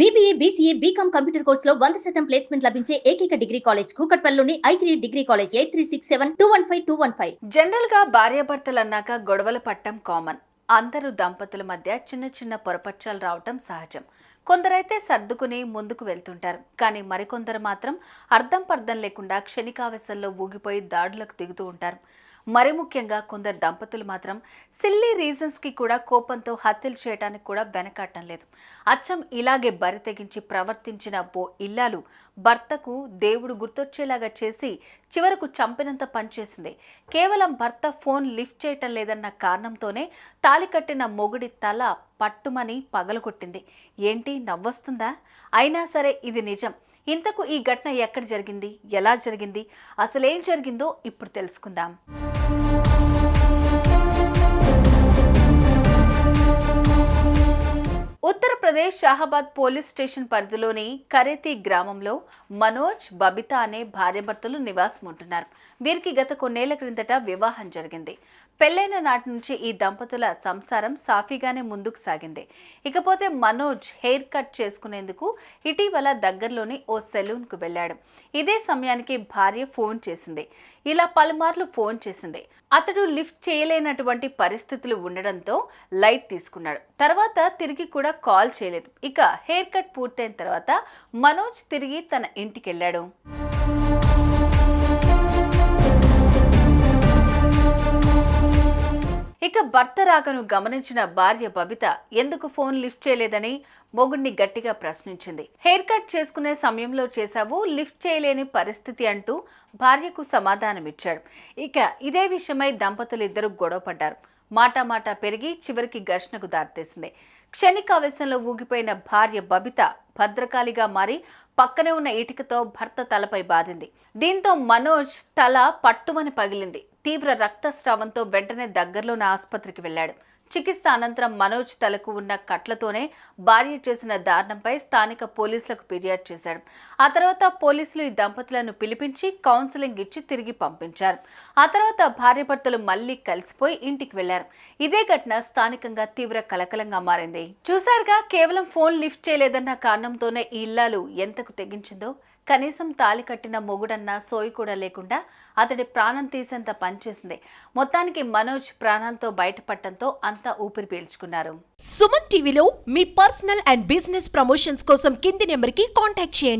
BBA BCA BCom computer కోర్సులో వంద శాతం ప్లేస్మెంట్ లభించే ఏకైక degree college కూకట్పల్లిలోని I three degree college eight three six seven two one five two one five జనరల్గా భార్యాభర్తలు అన్నాక గొడవలు పట్టడం కామన్ అందరూ దంపతుల మధ్య చిన్న చిన్న పొరపచ్చాలు రావటం సహజం. కొందరైతే సర్దుకుని ముందుకు వెళ్తుంటారు. కానీ మరికొందరు మాత్రం అర్థం పర్థం లేకుండా క్షణికావేశంలో ఊగిపోయి దాడులకు దిగుతూ ఉంటారు. మరి ముఖ్యంగా కొందరు దంపతులు మాత్రం సిల్లీ రీజన్స్కి కూడా కోపంతో హత్యలు చేయడానికి కూడా వెనకాటం లేదు. అచ్చం ఇలాగే బరి తెగించి ప్రవర్తించిన ఓ ఇల్లాలు భర్తకు దేవుడు గుర్తొచ్చేలాగా చేసి చివరకు చంపినంత పనిచేసింది. కేవలం భర్త ఫోన్ లిఫ్ట్ చేయటం లేదన్న కారణంతోనే తాలి కట్టిన మొగుడి తల పట్టుమని పగలగొట్టింది. ఏంటి? నవ్వొస్తుందా? అయినా సరే ఇది నిజం. ఇంతకు ఈ ఘటన ఎక్కడ జరిగింది? ఎలా జరిగింది? అసలేం జరిగిందో ఇప్పుడు తెలుసుకుందాం. ఆంధ్రప్రదేశ్ షాహాబాద్ పోలీస్ స్టేషన్ పరిధిలోని కరేతి గ్రామంలో మనోజ్ బబిత అనే భార్యభర్తలు నివాసం ఉంటున్నారు. వీరికి గత కొన్నేళ్ళ క్రిందట వివాహం జరిగింది. పెళ్ళైన నాటి నుంచి ఈ దంపతుల సంసారం సాఫీగానే ముందుకు సాగింది. ఇకపోతే మనోజ్ హెయిర్ కట్ చేసుకునేందుకు ఇటీవల దగ్గరలోని ఓ సెలూన్కు వెళ్ళాడు. ఇదే సమయానికి భార్య ఫోన్ చేసింది. ఇలా పలుమార్లు ఫోన్ చేసింది. అతడు లిఫ్ట్ చేయలేనటువంటి పరిస్థితులు ఉండడంతో లైట్ తీసుకున్నాడు. తర్వాత తిరిగి కూడా కాల్ చేయలేదు. ఇక హెయిర్ కట్ పూర్తయిన తర్వాత మనోజ్ తిరిగి తన ఇంటికి వెళ్ళాడు ఇక భర్త రాకను గమనించిన భార్య బబిత ఎందుకు ఫోన్ లిఫ్ట్ చేయలేదని మొగుడిని గట్టిగా ప్రశ్నించింది. హెయిర్ కట్ చేసుకునే సమయంలో చేశావు లిఫ్ట్ చేయలేని పరిస్థితి అంటూ భార్యకు సమాధానమిచ్చాడు. ఇక ఇదే విషయమై దంపతులు ఇద్దరు గొడవపడ్డారు. మాట పెరిగి చివరికి ఘర్షణకు దారితీసింది. క్షణికావేశంలో ఊగిపోయిన భార్య బబిత భద్రకాళిగా మారి పక్కనే ఉన్న ఇటుకతో భర్త తలపై బాధింది. దీంతో మనోజ్ తల పట్టుమని పగిలింది. తీవ్ర రక్తస్రావంతో వెంటనే దగ్గరలోని ఆసుపత్రికి వెళ్ళాడు. చికిత్స అనంతరం మనోజ్ తలకు ఉన్న కట్లతోనే భార్య చేసిన దారుణంపై స్థానిక పోలీసులకు ఫిర్యాదు చేశాడు. ఆ తర్వాత పోలీసులు ఈ దంపతులను పిలిపించి కౌన్సిలింగ్ ఇచ్చి తిరిగి పంపించారు. ఆ తర్వాత భార్యాభర్తలు మళ్ళీ కలిసిపోయి ఇంటికి వెళ్ళారు. ఇదే ఘటన స్థానికంగా తీవ్ర కలకలంగా మారింది. చూశారుగా కేవలం ఫోన్ లిఫ్ట్ చేయలేదన్న కారణంతోనే ఈ ఇల్లాలు ఎంతకు తెగించిందో? కనీసం తాలి కట్టిన మొగుడన్న సోయి కూడా లేకుండా అతడి ప్రాణం తీసేంత పనిచేసింది మొత్తానికి మనోజ్ ప్రాణాలతో బయటపడటంతో అంతా ఊపిరి పీల్చుకున్నారు. సుమన్ టీవీలో మీ పర్సనల్ అండ్ బిజినెస్ ప్రమోషన్స్ కోసం కింది నెంబర్కి కాంటాక్ట్ చేయండి.